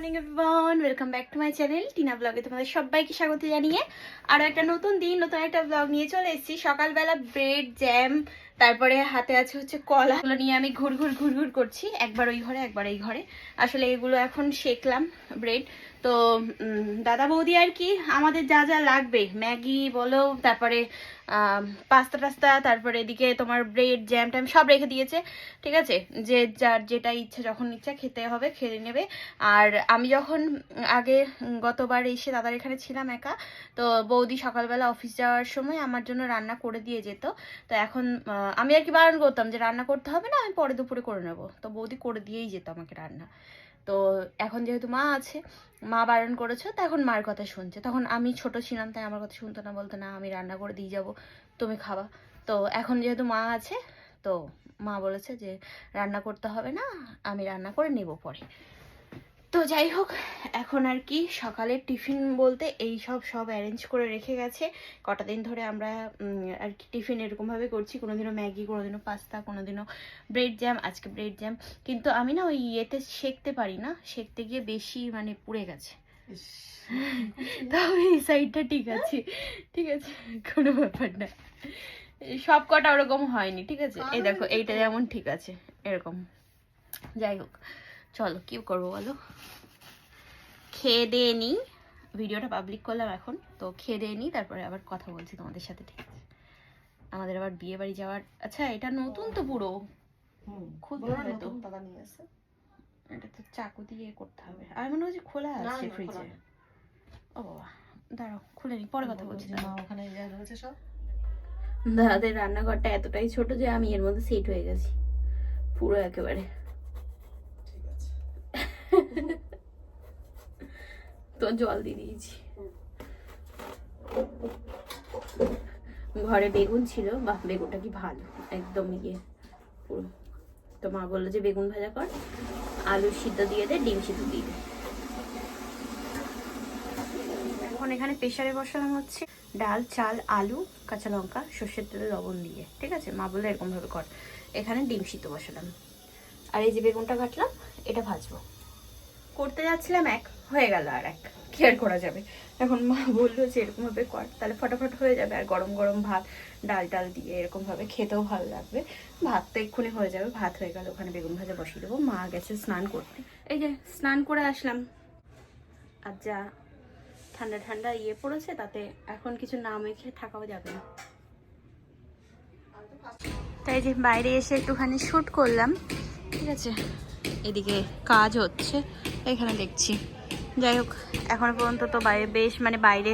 Morning everyone welcome back to my channel Tina ব্লগে তোমাদের সবাইকে স্বাগত জানিয়ে আরও একটা নতুন দিন, নতুন একটা ব্লগ নিয়ে চলে এসেছি। সকালবেলা ব্রেড জ্যাম তারপরে হাতে আছে হচ্ছে কলা। এগুলো নিয়ে আমি ঘুর ঘুর ঘুর ঘুর করছি। একবার ওই ঘরে, একবার এই ঘরে। আসলে এগুলো এখন শেখলাম ব্রেড তো দাদা বৌদি আর কি, আমাদের যা যা লাগবে, ম্যাগি বলো, তারপরে পাস্তা টাস্তা তারপরে এদিকে তোমার ব্রেড জ্যাম ট্যাম সব রেখে দিয়েছে, ঠিক আছে? যে যার যেটা ইচ্ছা, যখন ইচ্ছা খেতে হবে, খেয়ে নেবে। আর আমি যখন আগে গতবার এসে দাদার এখানে ছিলাম একা, তো বৌদি সকালবেলা অফিস যাওয়ার সময় আমার জন্য রান্না করে দিয়ে যেত। তো এখন আমি আর কি বারণ করতাম যে রান্না করতে হবে না, আমি পরে দুপুরে করে নেব। তো বৌদি করে দিয়েই যেত আমাকে রান্না। তো এখন যেহেতু মা আছে, মা বারণ করেছে, তো এখন মার কথা শুনছে। তখন আমি ছোট ছিলাম, তাই আমার কথা শুনতো না, বলতো, না, আমি রান্না করে দিয়ে যাব, তুমি খাবা। তো এখন যেহেতু মা আছে, তো মা বলেছে যে, রান্না করতে হবে না, আমি রান্না করে নেব পরে। তো যাই হোক এখন আর কি সকালের টিফিন বলতে এই সব সব অ্যারেঞ্জ করে রেখে গেছে। কটা দিন ধরে আমরা আর কি টিফিন এরকমভাবে করছি। কোনোদিনও ম্যাগি কোনোদিনও পাস্তা কোনোদিনও ব্রেড জ্যাম আজকে ব্রেড জ্যাম কিন্তু আমি না ওই ইয়েতে শেখতে পারি না। শেখতে গিয়ে বেশি মানে পুড়ে গেছে। তাও এই সাইডটা ঠিক আছে। ঠিক আছে কোনো ব্যাপার না। সব কটা ওরকম হয়নি ঠিক আছে? এই দেখো এইটা যেমন ঠিক আছে এরকম। যাই হোক। চলো কি করব বলো? খেয়ে দিয়ে নিই। ভিডিওটা পাবলিক করলাম এখন তো খেয়ে দিয়ে নিই তারপরে আবার কথা বলছি তোমাদের সাথে ঠিক আছে? আমাদের আবার বিয়ে বাড়ি যাওয়ার আচ্ছা এটা নতুন তো পুরো। খুলতে হবে তো। দাদা নিয়ে এসে এটা তো চাকু দিয়ে করতে হবে। আর মনে হচ্ছে খোলা আছে ফ্রিজে ও বাবা দাঁড়াও খুলে নি পরে কথা বলছি ওখানে রয়েছে সব। দাদাদের রান্নাঘরটা এতটাই ছোট যে আমি এর মধ্যে সেট হয়ে গেছি। পুরো একেবারে ঠিক আছে তো জল দিয়ে দিয়েছি। ঘরে বেগুন ছিল বা বেগুনটা কি ভালো, একদম ইয়ে পুরো। তো মা বলল যে, বেগুন ভাজা কর, আলু সিদ্ধ দিয়ে দে, ডিম সিদ্ধ দিয়ে দে। এখন এখানে প্রেশারে বসালাম হচ্ছে ডাল, চাল, আলু, কাঁচা লঙ্কা, সর্ষের তেলে, লবণ দিয়ে, ঠিক আছে? মা বলল এরকমভাবে কর। এখানে ডিম সিদ্ধ বসালাম। আর এই যে বেগুনটা কাটলাম, এটা ভাজবো। করতে যাচ্ছিলাম এক, হয়ে গেল আর এক। কি আর করা যাবে? এখন মা বলল যে এরকম ভাবে কর, তাহলে ফটাফট হয়ে যাবে। আর গরম গরম ভাত, ডাল টাল দিয়ে এরকম ভাবে খেতেও ভালো লাগবে। ভাত তো এক্ষুনি হয়ে যাবে, ভাত হয়ে গেল, ওখানে বেগুন ভাজা বসিয়ে দেবো। মা গেছে স্নান করতে। এই যে স্নান করে আসলাম। আর যা ঠান্ডা ঠান্ডা ইয়ে পড়েছে, তাতে এখন কিছু না মেখে থাকাও যাবে না। তাই যে বাইরে এসে একটুখানি শ্যুট করলাম। ঠিক আছে। এদিকে কাজ হচ্ছে। এখানে দেখছি। যাই হোক, এখন পর্যন্ত তো বাইরে বেশ মানে বাইরে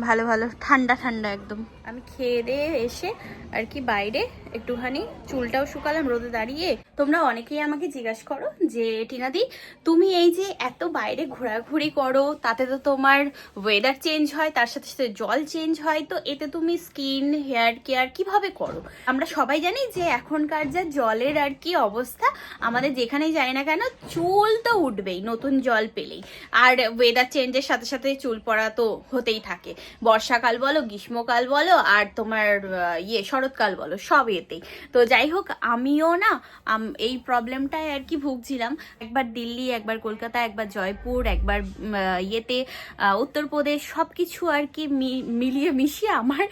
ভালো ভালো, ঠান্ডা ঠান্ডা একদম। আমি খেয়ে দিয়ে এসে আর কি বাইরে একটুখানি চুলটাও শুকালাম, রোদে দাঁড়িয়ে। তোমরা অনেকেই আমাকে জিজ্ঞাসা করো যে, টিনাদি, তুমি এই যে এত বাইরে ঘোরাঘুরি করো, তাতে তো তোমার ওয়েদার চেঞ্জ হয়, তার সাথে সাথে জল চেঞ্জ হয়, তো এতে তুমি স্কিন হেয়ার কেয়ার কীভাবে করো? আমরা সবাই জানি যে, এখনকার যা জলের আর কি অবস্থা, আমাদের যেখানেই যাই না কেন, চুল তো উঠবেই, নতুন জল পেলেই। আর ওয়েদার চেঞ্জের সাথে সাথে চুল পড়া তো হতেই থাকে। বর্ষাকাল বলো, গ্রীষ্মকাল বলো আর তোমার ইয়ে শরৎকাল বলো, সব এতেই। তো যাই হোক, আমিও না এই প্রবলেমটায় আর কি ভুগছিলাম। একবার দিল্লি, একবার কলকাতা, একবার জয়পুর, একবার ইয়েতে উত্তরপ্রদেশ সব কিছু আর কি মিলিয়ে মিশিয়ে আমার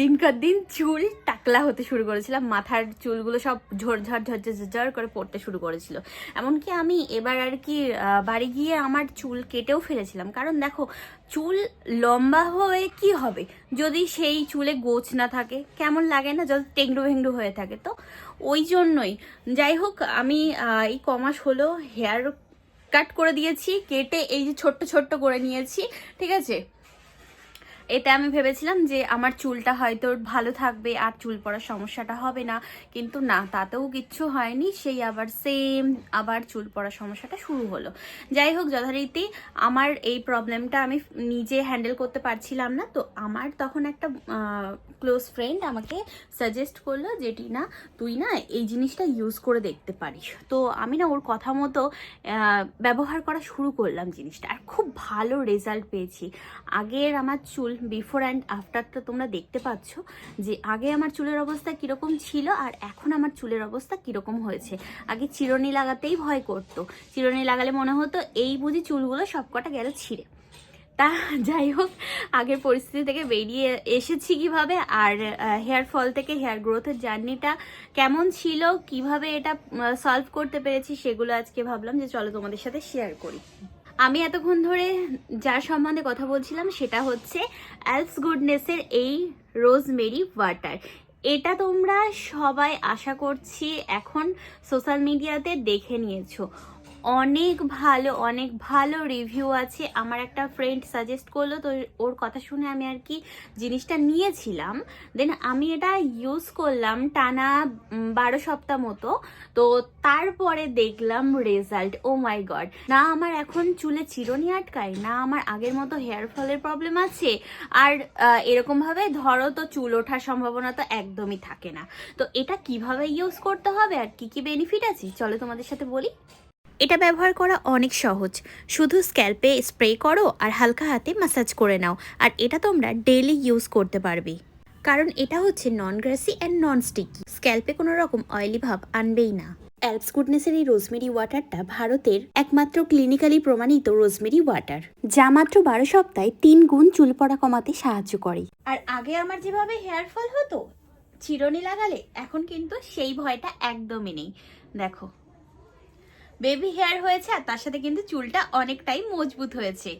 দিনকার দিন চুল টাকলা হতে শুরু করেছিলাম মাথার চুলগুলো সব ঝরঝর ঝরঝর ঝরঝর করে পড়তে শুরু করেছিল। এমনকি আমি এবার আর কি বাড়ি গিয়ে আমার চুল কেটেও ফেলেছিলাম। কারণ দেখো চুল লম্বা হয়ে কি হবে? যদি সেই চুলে গোছ না থাকে, কেমন লাগে না? যদি টেংডু ভেংডু হয়ে থাকে, তো ওই জন্যই। যাই হোক, আমি এই কমাস হলো হেয়ার কাট করে দিয়েছি, কেটে এই যে ছোট্ট ছোট্ট করে নিয়েছি, ঠিক আছে? এতে আমি ভেবেছিলাম যে আমার চুলটা হয়তো ভালো থাকবে আর চুল পড়ার সমস্যাটা হবে না। কিন্তু না, তাতেও কিচ্ছু হয়নি। সেই আবার সেম আবার চুল পড়ার সমস্যাটা শুরু হলো। যাই হোক, যথারীতি আমার এই প্রবলেমটা আমি নিজে হ্যান্ডেল করতে পারছিলাম না। তো আমার তখন একটা ক্লোজ ফ্রেন্ড আমাকে সাজেস্ট করল যেটি না তুই না এই জিনিসটা ইউজ করে দেখতে পারিস। তো আমি না ওর কথা মতো ব্যবহার করা শুরু করলাম জিনিসটা। আর খুব ভালো রেজাল্ট পেয়েছি। আগের আমার চুল চুল বিফোর অ্যান্ড আফটারটা তোমরা দেখতে পাচ্ছ যে আগে আমার চুলের অবস্থা কীরকম ছিল আর এখন আমার চুলের অবস্থা কীরকম হয়েছে। আগে চিরুনি লাগাতেই ভয় করতো। চিরুনি লাগালে মনে হতো এই বুঝি চুলগুলো সবকটা গেল ছিঁড়ে। তা যাই হোক, আগের পরিস্থিতি থেকে বেরিয়ে এসেছি কীভাবে আর হেয়ার ফল থেকে হেয়ার গ্রোথের জার্নিটা কেমন ছিল, কীভাবে এটা সলভ করতে পেরেছি সেগুলো আজকে ভাবলাম যে চলো তোমাদের সাথে শেয়ার করি। আমি এতক্ষণ ধরে যার সম্বন্ধে কথা বলছিলাম সেটা হচ্ছে অ্যালস গুডনেসের এই রোজমেরি ওয়াটার এটা তোমরা সবাই আশা করছি এখন সোশ্যাল মিডিয়াতে দেখে নিয়েছো। অনেক ভালো অনেক ভালো রিভিউ আছে। আমার একটা ফ্রেন্ড সাজেস্ট করল, তো ওর কথা শুনে আমি আর কি জিনিসটা নিয়েছিলাম। দেন আমি এটা ইউজ করলাম টানা বারো সপ্তাহ মতো। তো তারপরে দেখলাম রেজাল্ট ও মাই গড না আমার এখন চুলে চিরুনি আটকায়, না আমার আগের মতো হেয়ার ফলের প্রবলেম আছে। আর এরকমভাবে ধরো তো চুল ওঠার সম্ভাবনা তো একদমই থাকে না। তো এটা কীভাবে ইউজ করতে হবে আর কি কি বেনিফিট আছে? চলো তোমাদের সাথে বলি। এটা ব্যবহার করা অনেক সহজ। শুধু স্ক্যাল্পে স্প্রে করো আর হালকা হাতে ম্যাসাজ করে নাও, আর এটা তোমরা ডেইলি ইউজ করতে পারবে। কারণ এটা হচ্ছে non greasy and non sticky স্ক্যাল্পে কোনো রকম অয়েলি ভাব আনবেই না। অ্যালপস গুডনেসের এই রোজমেরি ওয়াটারটা ভারতের একমাত্র ক্লিনিক্যালি প্রমাণিত রোজমেরি ওয়াটার যা মাত্র বারো সপ্তাহে তিন গুণ চুল পড়া কমাতে সাহায্য করে। আর আগে আমার যেভাবে হেয়ার ফল হতো, চিরনি লাগালে, এখন কিন্তু সেই ভয়টা একদমই নেই। দেখো। বেবি হেয়ার হয়েছে আর তার সাথে কিন্তু চুলটা অনেকটাই মজবুত হয়েছে।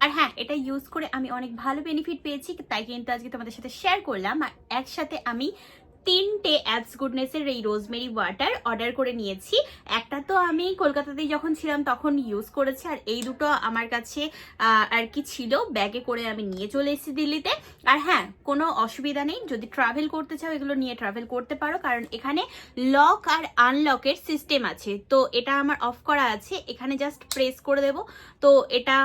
আর হ্যাঁ এটা ইউজ করে আমি অনেক ভালো বেনিফিট পেয়েছি, তাই কিন্তু আজকে তোমাদের সাথে শেয়ার করলাম। আর একসাথে আমি তিনটে অ্যাপস গুডনেসের এই রোজমেরি ওয়াটার অর্ডার করে নিয়েছি। একটা তো আমি কলকাতাতেই যখন ছিলাম তখন ইউজ করেছি, আর এই দুটো আমার কাছে আর কি ছিল ব্যাগে করে আমি নিয়ে চলে এসেছি দিল্লিতে। আর হ্যাঁ কোনো অসুবিধা নেই, যদি ট্রাভেল করতে চাও এগুলো নিয়ে ট্রাভেল করতে পারো, কারণ এখানে লক আর আনলকের সিস্টেম আছে। তো এটা আমার অফ করা আছে, এখানে জাস্ট প্রেস করে দেব। তো এটা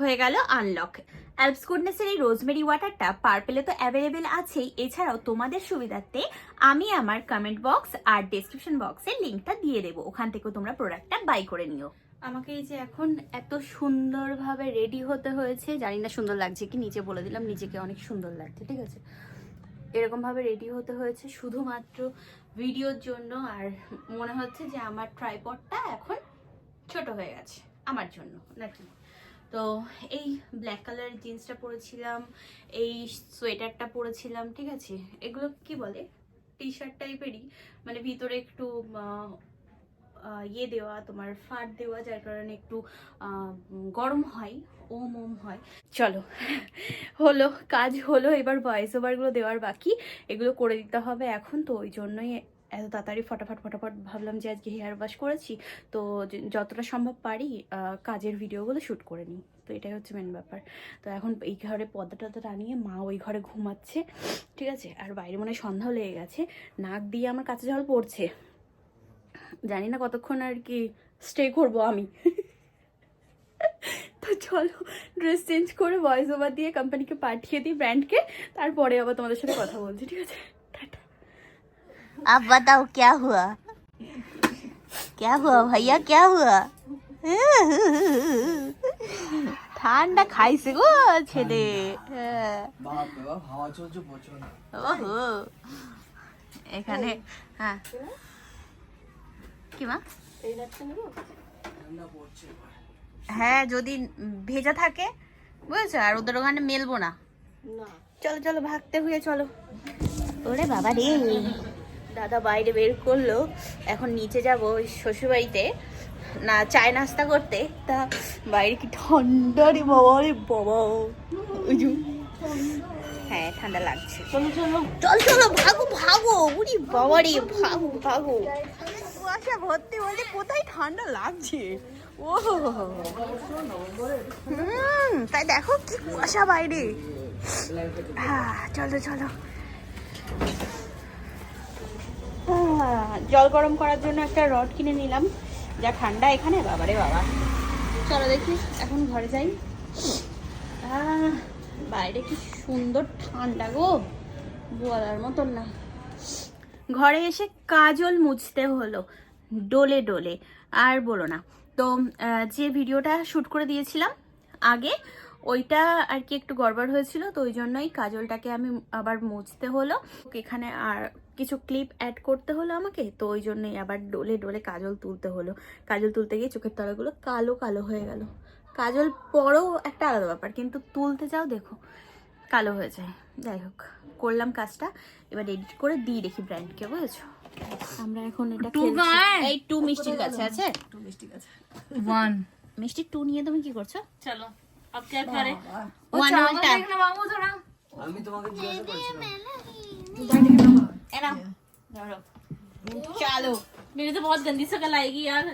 হয়ে গেল আনলক অ্যালপস গুডনেসের এই রোজমেরি ওয়াটারটা পার্পেলে তো অ্যাভেলেবেল আছেই। এছাড়াও তোমাদের সুবিধার্থে আমি আমার কমেন্ট বক্স আর ডেসক্রিপশন বক্সে লিঙ্কটা দিয়ে দেবো। ওখান থেকেও তোমরা প্রোডাক্টটা বাই করে নিও। আমাকে এই যে এখন এত সুন্দরভাবে রেডি হতে হয়েছে, জানি না সুন্দর লাগছে কি, নিচে বলে দিলাম, নিজেকে অনেক সুন্দর লাগছে, ঠিক আছে? এরকমভাবে রেডি হতে হয়েছে শুধুমাত্র ভিডিওর জন্য, আর মনে হচ্ছে যে আমার ট্রাইপডটা এখন ছোট হয়ে গেছে, আমার জন্য, নাকি? তো এই ব্ল্যাক কালার জিন্সটা পরেছিলাম, এই সোয়েটারটা পরেছিলাম, ঠিক আছে? এগুলো কি বলে? টি শার্ট টাইপেরই মানে ভিতরে একটু ইয়ে দেওয়া, তোমার ফাট দেওয়া, যার কারণে একটু গরম হয়, ওম ওম হয়। চলো, হলো, কাজ হলো, এবার ভয়েস ওভারগুলো দেওয়ার বাকি। এগুলো করে দিতে হবে এখন, তো ওই জন্যই এত তাড়াতাড়ি ফটাফট ফটাফট ভাবলাম যে আজকে হেয়ার ওয়াশ করেছি। তো যতটা সম্ভব পারি কাজের ভিডিওগুলো শ্যুট করে নিই। তো এটাই হচ্ছে মেন ব্যাপার। তো এখন এই ঘরে পর্দা টর্দা টানিয়ে মা ওই ঘরে ঘুমাচ্ছে, ঠিক আছে? আর বাইরে মনে হয় সন্ধ্যাও লেগে গেছে। নাক দিয়ে আমার কাছে জল পড়ছে। জানি না কতক্ষণ আর কি স্টে করব আমি। তো চলো ড্রেস চেঞ্জ করে ভয়েস ওভার দিয়ে কোম্পানিকে পাঠিয়ে দিই ব্র্যান্ডকে তারপরে আবার তোমাদের সাথে কথা বলছি, ঠিক আছে? টাটা अब बताओ क्या हुआ क्या हुआ भैया क्या हुआ ঠান্ডা খাইছে গো ছেলে হ্যাঁ। বাপ রে বাপ হাওয়া চলছে প্রচুর ওহো এখানে হ্যাঁ কি মা ঠান্ডা পড়ছে হ্যাঁ যদি ভেজা থাকে বুঝেছো আর ওদের ওখানে মেলবো না চলো চলো ভাগতে হয়ে চলো ওরে বাবা রে দাদা বাইরে বের করল। এখন নিচে যাব শ্বশুরবাড়িতে। না চায় নাস্তা করতে। তা বাইরে কি ঠান্ডা রে বাবা রে বাবা। ওই হ্যাঁ ঠান্ডা লাগছে। চলো চলো। চল চলো ভাগো ভাগো। উরি বাবা রে ভাগো ভাগো। কুয়াশা ভর্তি বলতে কোথায় ঠান্ডা লাগছে? ও। হুম তাই দেখো কি কুয়াশা বাইরে। হ্যাঁ চলো চলো। জল গরম করার জন্য একটা রড কিনে নিলাম। যা ঠান্ডা এখানে, বাবারে বাবা। চলো দেখি, এখন ঘরে যাই। বাইরে কি সুন্দর ঠান্ডা গো বলার মতন না। ঘরে এসে কাজল মুছতে হলো, ডোলে ডোলে। আর বলো না, তো যে ভিডিওটা শ্যুট করে দিয়েছিলাম আগে, ওইটা আর কি একটু গড়বড় হয়েছিল, তো ওই জন্যই কাজলটাকে আমি আবার মুছতে হলো। এখানে আর কিছু ক্লিপ অ্যাড করতে হলো আমাকে তো ওই জন্যই আবার ডোলে ডোলে কাজল তুলতে হলো। কাজল তুলতে গিয়ে চোখের তলাগুলো কালো কালো হয়ে গেল। কাজল পরও একটা আলাদা ব্যাপার কিন্তু তুলতে যাও দেখো কালো হয়ে যায়। যাই হোক করলাম কাজটা এবার এডিট করে দিই দেখি ব্র্যান্ডকে বুঝেছ? আমরা এখন এটা এই টু মিষ্টির কাছে আছে? টু মিষ্টি কাছে। ওয়ান মিষ্টি টু নিয়ে তুমি কি করছ? চলো আমি তোমাকে জিজ্ঞাসা है ना? चलो. मेरी तो बहुत गंदी शकल आएगी यार।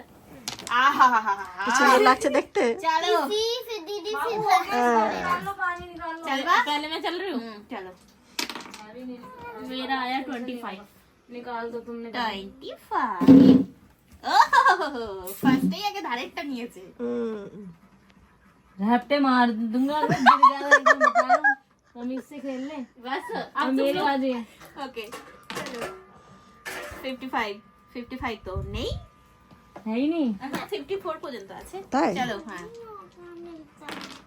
देखते चलो. दीदी पहले मैं चल रही हूँ? चलो। मेरा आया ट्वेंटी फाइव निकाल दो तुमने। ट्वेंटी डायरेक्ट से रैपटे मार दूँगा तो मम्मी खेल ले बस अब मेरे आ ओके 55 55 তো নেই। নেই হ্যাঁ 54 পর্যন্ত আছে। তাই? চলো হ্যাঁ।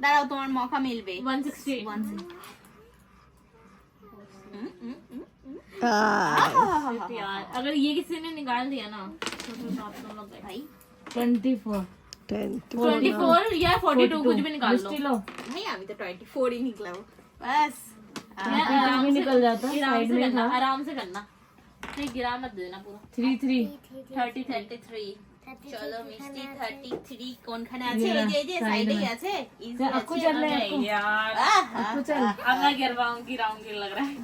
দাঁড়াও তোমার মকা মিলবে। 160 160 अगर ये किसी ने निकाल दिया ना तो तुम लोग भाई 24 24 या 42 कुछ भी निकाल लो नहीं अभी तो 24 ही निकला वो बस निकल जाता आराम से करना आराम से करना नहीं गिरा मत देना पूरा three three thirty thirty three চলো মিষ্টি থার্টি থ্রি কোনখানে আছে এই যে এই যে সাইডেই আছে easy आपको আছে। चल रहा है यार আহা, आपको चल अब मैं गिरवाऊंगी गिराऊंगी लग रहा है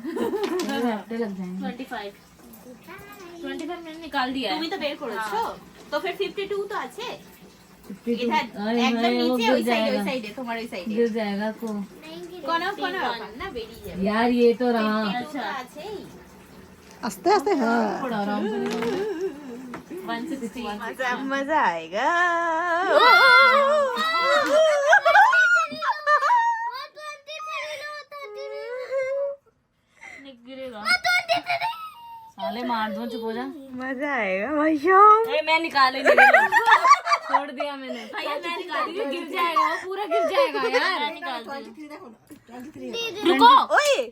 ट्वेंटी फाइव ट्वेंटी फाइव मैंने निकाल दिया তুমি है তো বের করেছো তো ফির ফিফটি টু তো আছে 52 এটা अरे একদম भाई, वो নিচে गिर ওই সাইডে ওই जाएगा সাইডে তোমার ওই সাইডে गिर जाएगा को কোনো কোনো ব্যাপার না বেরিয়ে যাবে यार ये तो रहा 52 তো আছেই आस्ते आस्ते हाँ। मज़ा आएगा। साले मार दो चुप हो जा। मज़ा आएगा भाई मैं निकाले छोड़ दिया मैंने। भैया मैं निकाल गिर जाएगा वो पूरा गिर जाएगा यार। रुको। ओए।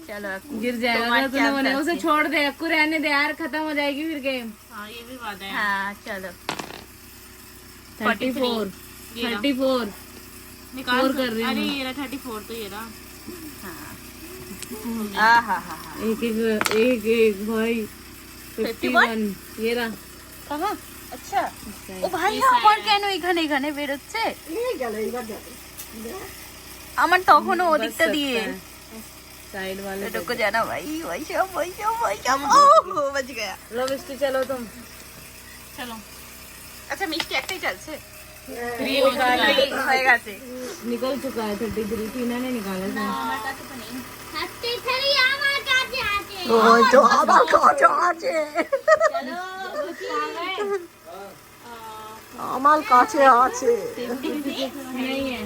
आपको চলো এখন गिर जाएगा तुम्हारे अगर तूने क्या मैंने उसे पैसे? छोड़ दे आपको रहने दे यार खत्म हो जाएगी फिर गेम हाँ ये भी बात है হ্যাঁ চলো thirty four thirty four four कर रही हूँ ये रहा थर्टी फोर तो ये रहा আহা হা হা एक एक एक एक भाई फिफ्टी वन ये रहा কাহা আচ্ছা ও ভাই আমার কেন এখানে এখানে বেরোচ্ছে গেল এইবার গেল আমার তখনও ওদিকটা দিয়ে साइड वाले रुको जाना भाई भाई साहब भाई साहब भाई साहब ओह बच गया लो मिस्टी चलो तुम चलो আচ্ছা মিষ্টি একটাই চলছে थ्री निकाल হয়ে গেছে निकल चुका है थर्टी थ्री टीना ने निकाला था ওই তো আবার কাছে আছে আমার কাছে আছে नहीं है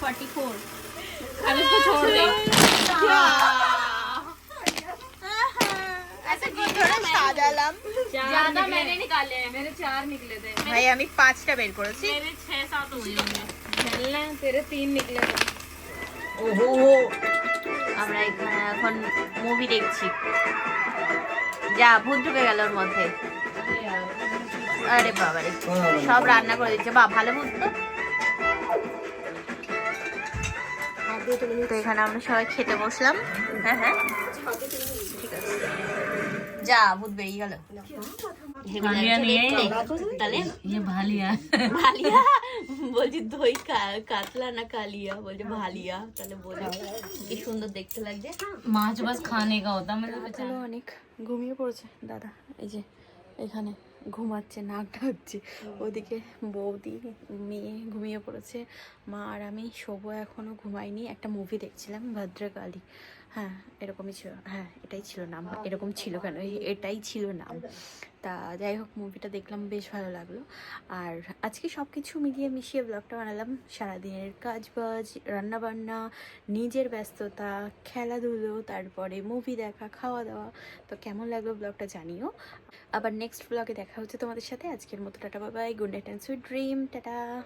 44 अब इसको छोड़ दे আচ্ছা কি ধরে সাজালাম ज्यादा मैंने निकाले हैं मेरे चार निकले थे ভাই আমি পাঁচটা বের করেছি मेरे छह सात हो गए चलना तेरे तीन निकले थे ওহো আমরা এখানে এখন মুভি দেখছি যা ভূত ঢুকে গেল ওর মধ্যে আরে বাবারে সব রান্না করে দিচ্ছে বা ভালো ভূত তো তো এখানে আমরা সবাই খেতে বসলাম। হ্যাঁ হ্যাঁ। যা ভূত বেরিয়ে গেল। বলছি দই কাতলা না কালিয়া? ভালিয়া। তাহলে কি সুন্দর দেখতে মাছ খানে অনেক ঘুমিয়ে পড়েছে দাদা। এই যে এখানে। ঘুমাচ্ছে নাক ডাকছে ওদিকে বৌদি মেয়ে ঘুমিয়ে পড়েছে মা আর আমি শোবো এখনও ঘুমাইনি একটা মুভি দেখছিলাম ভদ্রকালী। হ্যাঁ এরকমই ছিল। হ্যাঁ এটাই ছিল নাম। এরকম ছিল কেন? এটাই ছিল নাম। তা যাই হোক মুভিটা দেখলাম, বেশ ভালো লাগল। আর আজকে সব কিছু মিলিয়ে মিশিয়ে ব্লগটা বানালাম। সারাদিনের কাজ বাজ রান্নাবান্না, নিজের ব্যস্ততা, খেলাধুলো, তারপরে মুভি দেখা খাওয়া দাওয়া তো কেমন লাগল ব্লগটা জানিও। আবার নেক্সট ব্লগে দেখা হচ্ছে তোমাদের সাথে। আজকের মতো tata Babai good night and sweet dream tata.